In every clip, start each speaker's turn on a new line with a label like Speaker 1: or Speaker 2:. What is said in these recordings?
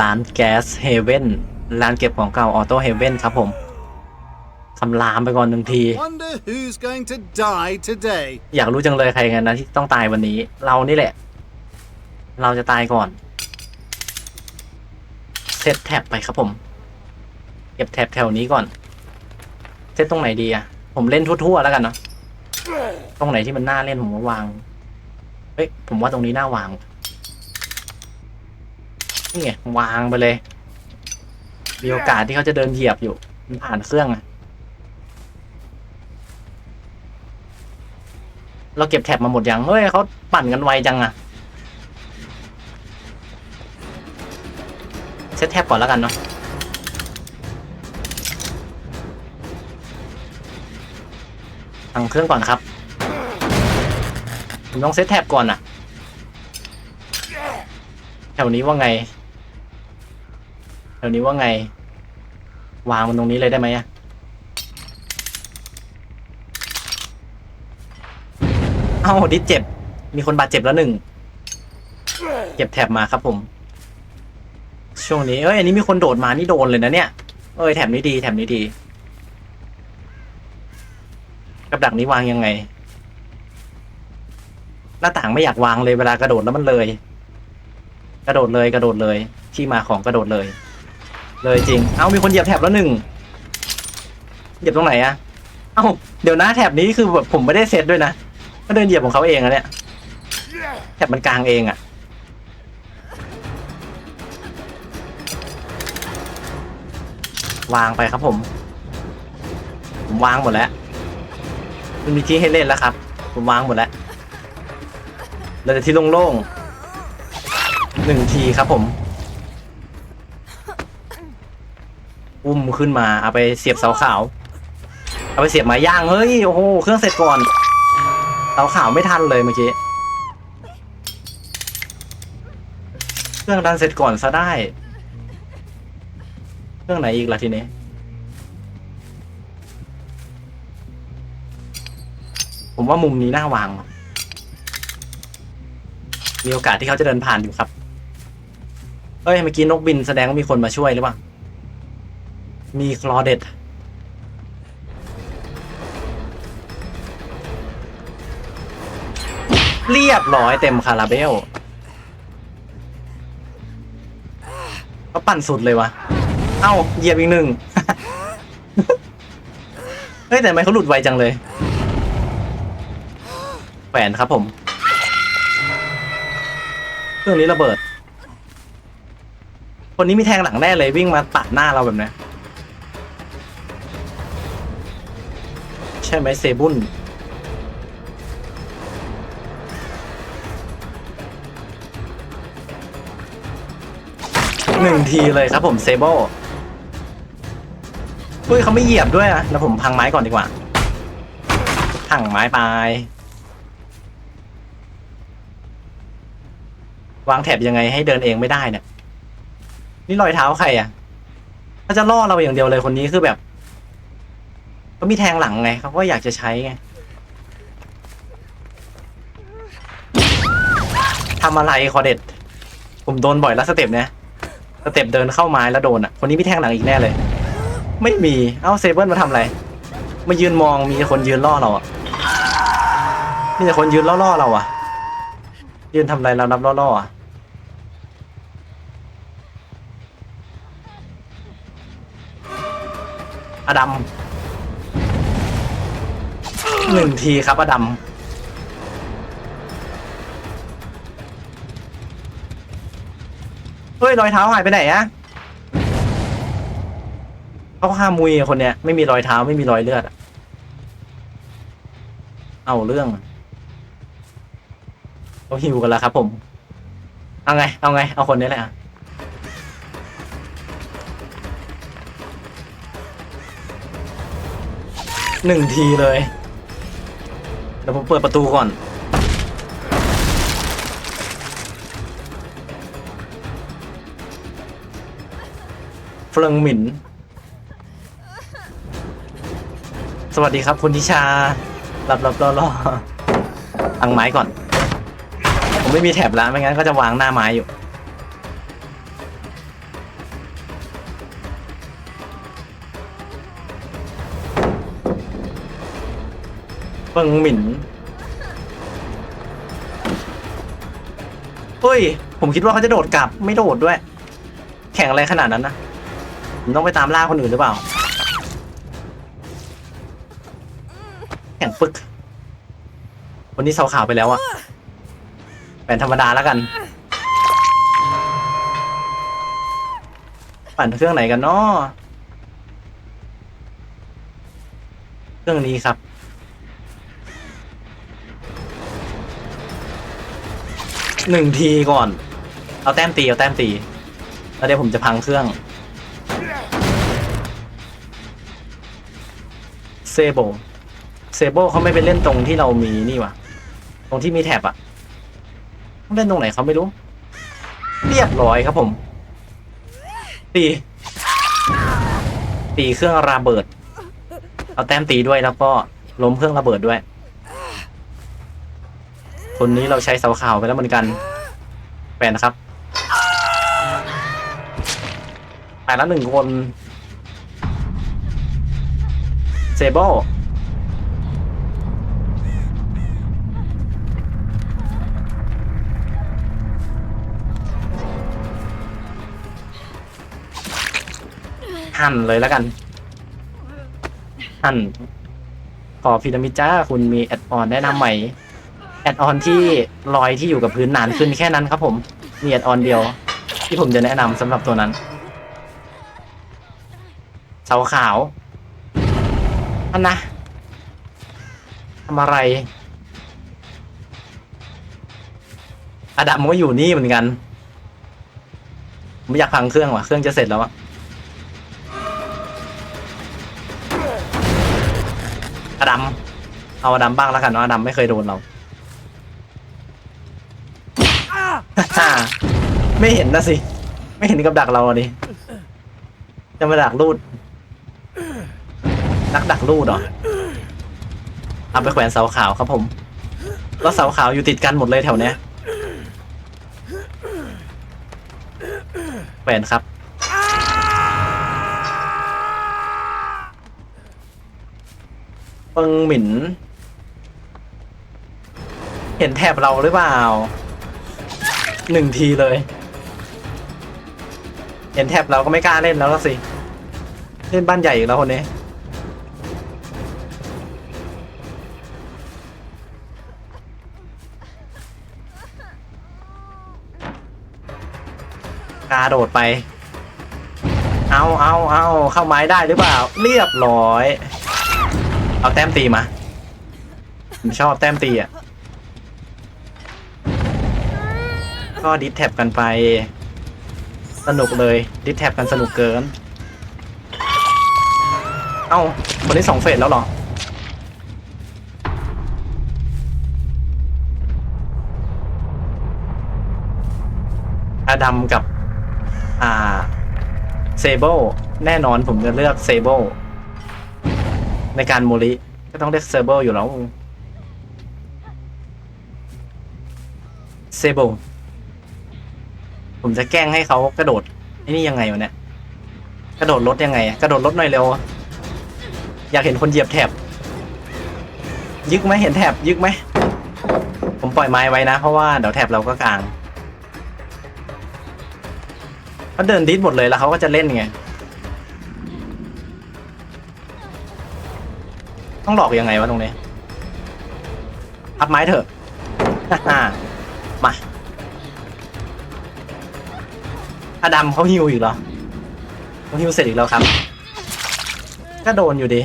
Speaker 1: ร้านแก๊สเฮเว่นร้านเก็บของเก่าออโต้เฮเว่นครับผมคำรามไปก่อนหนึ่งที
Speaker 2: Wonder who's going to die today.
Speaker 1: อยากรู้จังเลยใครกันนะที่ต้องตายวันนี้ เรานี่แหละ เราจะตายก่อน เซตแท็บไปครับผม เก็บแท็บแถวนี้ก่อน เซตตรงไหนดีอะผมเล่นทั่วๆแล้วกันเนาะ ตรงไหนที่มันน่าเล่นผมก็วาง เฮ้ย ผมว่าตรงนี้น่าวาง นี่ไงวางไปเลย มีโอกาสที่เขาจะเดินเหยียบอยู่ มันผ่านเครื่องอะเราเก็บแท็บมาหมดยังเฮ้ยเขาปั่นกันไวจังอะเซตแท็บก่อนแล้วกันเนาะตั้งเครื่องก่อนครับผมต้องเซตแท็บก่อนอะแถวนี้ว่าไง วนี้ว่าไง วางมันตรงนี้เลยได้ไหมอะเอ้าดิเจ็บ มีคนบาดเจ็บแล้วหนึ่ง เก็บแท็บมาครับผม ช่วงนี้ เอ้ย อันนี้มีคนโดดมา นี่โดนเลยนะเนี่ย เอ้ย แถบนี้ดี แถบนี้ดี กับดักนี้วางยังไง หน้าต่างไม่อยากวางเลย เวลากระโดดแล้วมันเลย กระโดดเลย กระโดดเลย ที่มาของกระโดดเลย เลยจริง เอ้ามีคนเหยียบแถบแล้วหนึ่งเหยียบตรงไหนอะเอ้าเดี๋ยวนะแถบนี้คือแบบผมไม่ได้เซตด้วยนะก็เดินเหยียบของเขาเองอะเนี่ยแถบมันกลางเองอะวางไปครับผม ผมวางหมดแล้ว มันมีที่ให้เล่นแล้วครับ ผมวางหมดแล้วเราจะที่โล่งๆหนึ่งทีครับผม อุ้มขึ้นมาเอาไปเสียบเสาขาว เอาไปเสียบไม้ย่างเฮ้ยโอ้โหเครื่องเสร็จก่อนเสาขาวไม่ทันเลยเมื่อกี้เครื่องดันเสร็จก่อนซะได้ เครื่องไหนอีกล่ะทีนี้ผมว่ามุมนี้น่าวาง มีโอกาสที่เขาจะเดินผ่านอยู่ครับ เอ้ย เมื่อกี้นกบินแสดงว่ามีคนมาช่วยหรือเปล่า มีคลอเดตเรียบร้อยเต็มคาราเบลเขาปั่นสุดเลยวะ เอ้าเหยียบอีกหนึ่ง เฮ้ย แต่ทำไมเขาหลุดไวจังเลยแขวนครับผม เครื่องนี้ระเบิด คนนี้มีแทงหลังแน่เลยวิ่งมาตัดหน้าเราแบบนี้ ใช่ไหมเซบุนหนึ่งทีเลยครับผมเซเบิลเฮ้ยเขาไม่เหยียบด้วยอะแล้วผมพังไม้ก่อนดีกว่า พังไม้ไป วางแถบยังไงให้เดินเองไม่ได้เนี่ย นี่รอยเท้าใครอะเขาจะล่อเราอย่างเดียวเลยคนนี้คือแบบ เขามีแทงหลังไงเขาก็อยากจะใช้ไงทำอะไรคอเด็ด ผมโดนบ่อยแล้วสเต็ปเนี้ยสเต็ปเดินเข้าไม้แล้วโดนอะ คนนี้มีแทงหลังอีกแน่เลย ไม่มี เอ้าเซเบิลมาทำอะไร มายืนมองมีคนยืนล่อเราอะ มีแต่คนยืนล่อๆเราอะ ยืนทำอะไรเรานับล่อๆอะอดัม หนึ่งทีครับอดัมเฮ้ยรอยเท้าหายไปไหนอะเขาฆ่ามุยคนเนี้ยไม่มีรอยเท้าไม่มีรอยเลือดอะเอาเรื่องเขาหิวกันแล้วครับ ผม เอาไง เอาไง เอาคนนี้แหละหนึ่งทีเลย ดี๋ยวผมเปิดประตูก่อน เฟลิงหมิน สวัสดีครับคุณทิชารับรับรอรออังไม้ก่อน ผมไม่มีแถบแล้วไม่งั้นก็จะวางหน้าไม้อยู่ ฟิงหมิ่นเฮ้ย ผมคิดว่าเขาจะโดดกลับไม่โดดด้วย แข่งอะไรขนาดนั้นนะผมต้องไปตามล่าคนอื่นหรือเปล่า แข่งปึก วันนี้สาขาวไปแล้วอะเป็นธรรมดาแล้วกัน ปั่นเครื่องไหนกันเนาะเครื่องนี้ครับ หนึ่งทีก่อน เอาแต้มตีเอาแต้มตี แล้วเดี๋ยวผมจะพังเครื่อง เซโบ เซโบเขาไม่ไปเล่นตรงที่เรามีนี่วะตรงที่มีแท็บอะเล่นตรงไหนเขาไม่รู้ เรียบร้อยครับผม ตี ตีเครื่องระเบิด เอาแต้มตีด้วยแล้วก็ล้มเครื่องระเบิดด้วย คนนี้เราใช้เสาขาวไปแล้วเหมือนกันแปดนะครับไปแล้วหนึ่งคนเซเบิลหั่นเลยแล้วกัน หั่นขอพีระมิดจ้า คุณมีแอดออนแนะนำใหม่ แอดออนที่ลอยที่อยู่กับพื้นนานขึ้นแค่นั้นครับผม มีแอดออนเดียว ที่ผมจะแนะนำสำหรับตัวนั้น เสาขาวอันนะทำอะไรอาดัมมันก็อยู่นี่เหมือนกัน ผมอยากพังเครื่องว่ะ เครื่องจะเสร็จแล้วอะอาดัม เอาอาดัมบ้างแล้วกันเนาะอดัมไม่เคยโดนเรา ไม่เห็นนะสิ ไม่เห็นกับดักเราอะดิจะมาดักรูด นักดักรูดเหรอเอาไปแขวนเสาขาวครับผม แล้วเสาขาวอยู่ติดกันหมดเลยแถวเนี้ยแขวนครับ เปิงหมิน เห็นแถบเราหรือเปล่า หนึ่งทีเลย เห็นแถบเราก็ไม่กล้าเล่นแล้วสิ เล่นบ้านใหญ่อีกแล้วคนนี้ กาโดดไป เอาเอาเอาเข้าไม้ได้หรือเปล่า เรียบร้อย เอาแต้มตีมา ผมชอบแต้มตีอะ ก็ดิสแท็บกันไป สนุกเลยดิสแท็บกันสนุกเกิน เอ้าคนนี้สองเฟสแล้วเหรออดัมกับ อ่าเซเบิลแน่นอนผมจะเลือกเซเบิลในการโมลิก็ต้องเลือกเซเบิลอยู่แล้วเซเบิล ผมจะแกล้งให้เขากระโดดไอ้นี่ยังไงวะเนี่ยกระโดดรถยังไง กระโดดรถหน่อยเร็ว อยากเห็นคนเหยียบแถบ ยึกไหมเห็นแถบยึกไหม ผมปล่อยไม้ไว้นะ เพราะว่าเดี๋ยวแถบเราก็กลางเขาเดินดิสหมดเลยแล้วเขาก็จะเล่นไง ต้องหลอกยังไงวะตรงนี้พับไม้เถอะ มา อดัมเขาฮิวอีกเหรอเขาฮิวเสร็จอีกแล้วครับ ก็โดนอยู่ดี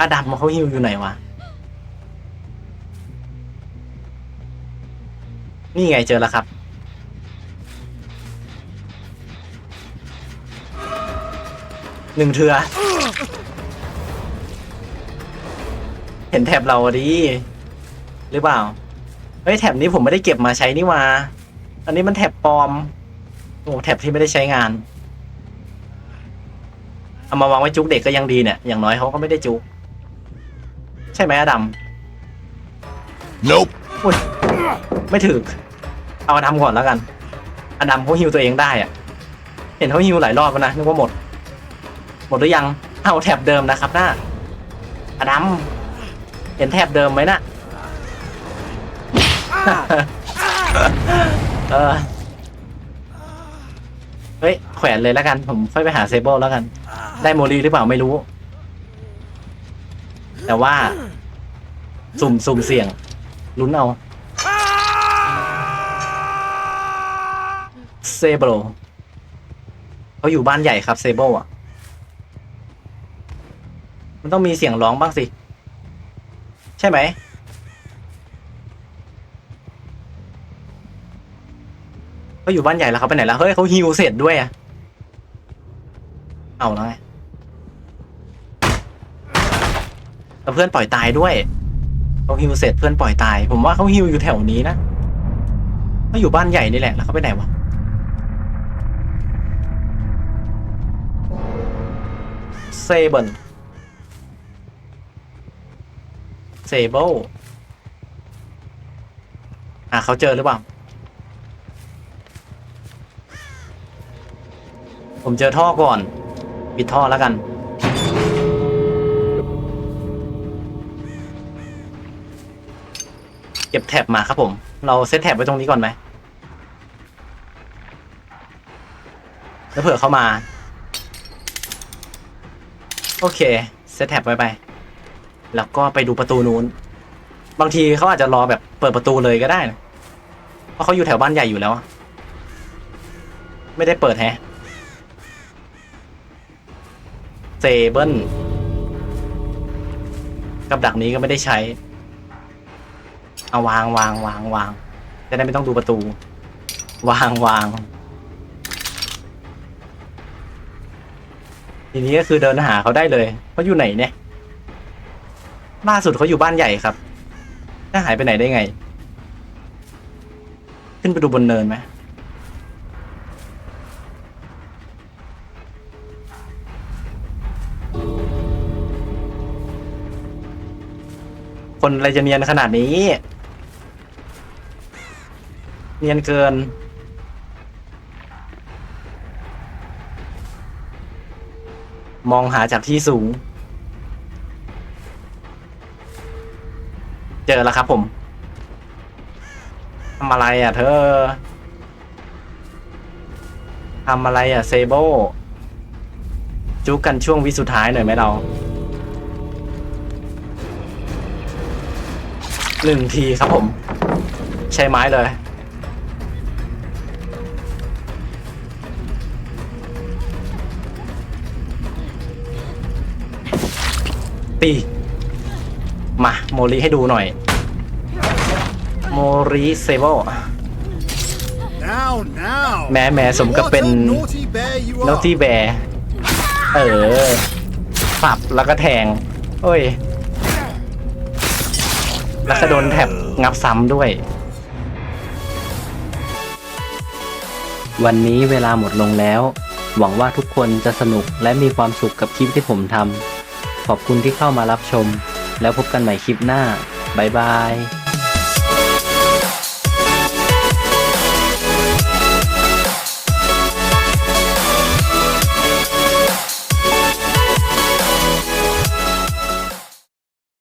Speaker 1: อดัมเขาฮิวอยู่ไหนวะ นี่ไงเจอแล้วครับ หนึ่งเทือ เห็นแถบเราดิ หรือเปล่า เฮ้ยแถบนี้ผมไม่ได้เก็บมาใช้นี่หว่าอันนี้มันแถบปลอม โอ้แถบที่ไม่ได้ใช้งาน เอามาวางไว้จุกเด็กก็ยังดีเนี่ย อย่างน้อยเขาก็ไม่ได้จุก ใช่ไหมอดัม
Speaker 2: Nope.
Speaker 1: อุ้ยไม่ถึก เอาอดัมก่อนแล้วกัน อดัมเขาฮิวตัวเองได้อะเห็นเขาฮิวหลายรอบแล้วนะนึกว่าหมด หมดหรือยังเอาแถบเดิมนะครับหน้าอดัมเห็นแถบเดิมไหมน่ะ เออเฮ้ย แขวนเลยแล้วกัน ผมค่อยไปหาเซเบิลแล้วกัน ได้โมลีหรือเปล่าไม่รู้ แต่ว่า สุ่มสุ่มเสี่ยง ลุ้นเอาเซเบิลเขาอยู่บ้านใหญ่ครับเซเบิลอะ มันต้องมีเสียงร้องบ้างสิ ใช่ไหมเขาอยู่บ้านใหญ่แล้วเขาไปไหนแล้ว เฮ้ยเขาฮิวเสร็จด้วยอะ เอาแล้วไงแล้วเพื่อนปล่อยตายด้วยเขาฮิวเสร็จเพื่อนปล่อยตาย ผมว่าเขาฮิวอยู่แถวนี้นะเขาอยู่บ้านใหญ่นี่แหละ แล้วเขาไปไหนวะเซเบิลเซเบิลอะเขาเจอหรือเปล่า ผมเจอท่อก่อน ปิดท่อแล้วกันเก็บแท็บมาครับผม เราเซตแท็บไว้ตรงนี้ก่อนไหม แล้วเผื่อเข้ามา โอเค เซตแท็บไว้ไป แล้วก็ไปดูประตูนู้น บางทีเขาอาจจะรอแบบเปิดประตูเลยก็ได้นะเพราะเขาอยู่แถวบ้านใหญ่อยู่แล้ว ไม่ได้เปิดแฮะ เซเบิลกับดักนี้ก็ไม่ได้ใช้ เอาวางวางวางวางจะได้ไม่ต้องดูประตู วางวางทีนี้ก็คือเดินหาเขาได้เลยเขาอยู่ไหนเนี่ยล่าสุดเขาอยู่บ้านใหญ่ครับถ้าหายไปไหนได้ไง ขึ้นไปดูบนเนินไหม คนอะไรจะเนียนขนาดนี้ เนียนเกิน มองหาจากที่สูง เจอแล้วครับผมทำอะไรอะ เธอทำอะไรอะเซโบจุกกันช่วงวิสุดท้ายหน่อยไหมเรา หนึ่งทีครับผม ใช้ไม้เลยตีมาโมริให้ดูหน่อย โมริเซเบิล
Speaker 2: Now, now.
Speaker 1: แม้แม้สมกับ
Speaker 2: What
Speaker 1: เป็น
Speaker 2: a naughty bear you
Speaker 1: น
Speaker 2: are.
Speaker 1: กที่แบร์เออสับแล้วก็แทง โอ้ย แล้วก็โดนแท็บงับซ้ำด้วย วันนี้เวลาหมดลงแล้ว หวังว่าทุกคนจะสนุกและมีความสุขกับคลิปที่ผมทำขอบคุณที่เข้ามารับชม แล้วพบกันใหม่คลิปหน้า บ๊ายบาย